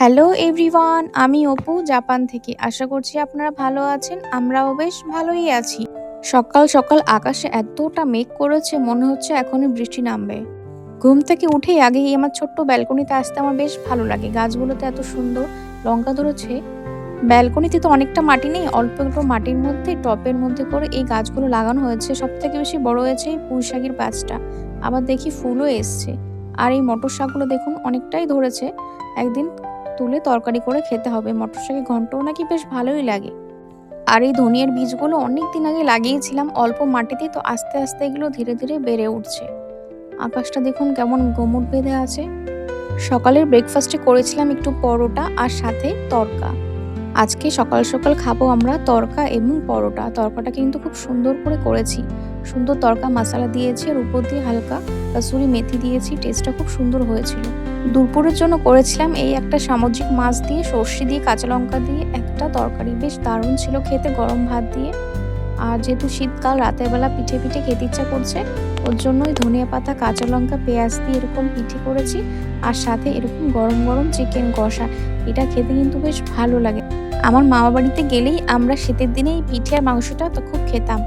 Hello everyone আমি Apu, Japan থেকে। আশা করছি আপনারা ভালো আছেন। আমরাও বেশ ভালোই আছি। সকাল সকাল আকাশে এতটা মেঘ করেছে, মনে হচ্ছে এখনই বৃষ্টি নামবে। ঘুম থেকে উঠেই আগেই আমার ছোট্ট ব্যালকনিতে আসতে আমার বেশ ভালো লাগে। গাছগুলোতে এত সুন্দর লঙ্কা ধরেছে। ব্যালকনিতে তো অনেকটা মাটি নেই, অল্প একটু মাটির মধ্যে, টপের মধ্যে করে এই গাছগুলো লাগানো হয়েছে। সব থেকে বেশি বড় হয়েছে এই পুঁই শাকের গাছটা। আবার দেখি ফুলও এসছে। আর এই মটর শাকগুলো দেখুন, অনেকটাই ধরেছে। একদিন তুলে তরকারি করে খেতে হবে। মটর শাকের ঘন্টও নাকি বেশ ভালোই লাগে। আর এই ধনিয়ার বীজগুলো অনেক দিন আগে লাগিয়েছিলাম অল্প মাটিতে তো আস্তে আস্তে এগুলো ধীরে ধীরে বেড়ে উঠছে। আকাশটা দেখুন কেমন গোমট বেঁধে আছে। সকালের ব্রেকফাস্টে করেছিলাম একটু পরোটা আর সাথে তরকা। আজকে সকাল সকাল খাব আমরা তরকা এবং পরোটা। তরকাটা কিন্তু খুব সুন্দর করে করেছি। সুন্দর তরকা মশলা দিয়েছি, আর উপর দিয়ে হালকা কাসুরি মেথি দিয়েছি টেস্টটা খুব সুন্দর হয়েছিল। দুপুরের জন্য করেছিলাম এই একটা সামুদ্রিক মাছ দিয়ে, সর্ষে দিয়ে, কাঁচা লঙ্কা দিয়ে একটা তরকারি। বেশ দারুণ ছিল খেতে গরম ভাত দিয়ে। আর যেহেতু শীতকাল, রাতের বেলা পিঠে পিঠে খেতে ইচ্ছা করছে, ওর জন্যই ধনিয়া পাতা, কাঁচা লঙ্কা, পেঁয়াজ দিয়ে এরকম পিঠে করেছি। আর সাথে এরকম গরম গরম চিকেন কষা, এটা খেতে কিন্তু বেশ ভালো লাগে। আমার মামা বাড়িতে গেলেই আমরা শীতের দিনে এই পিঠে আর মাংসটা তো খুব খেতাম।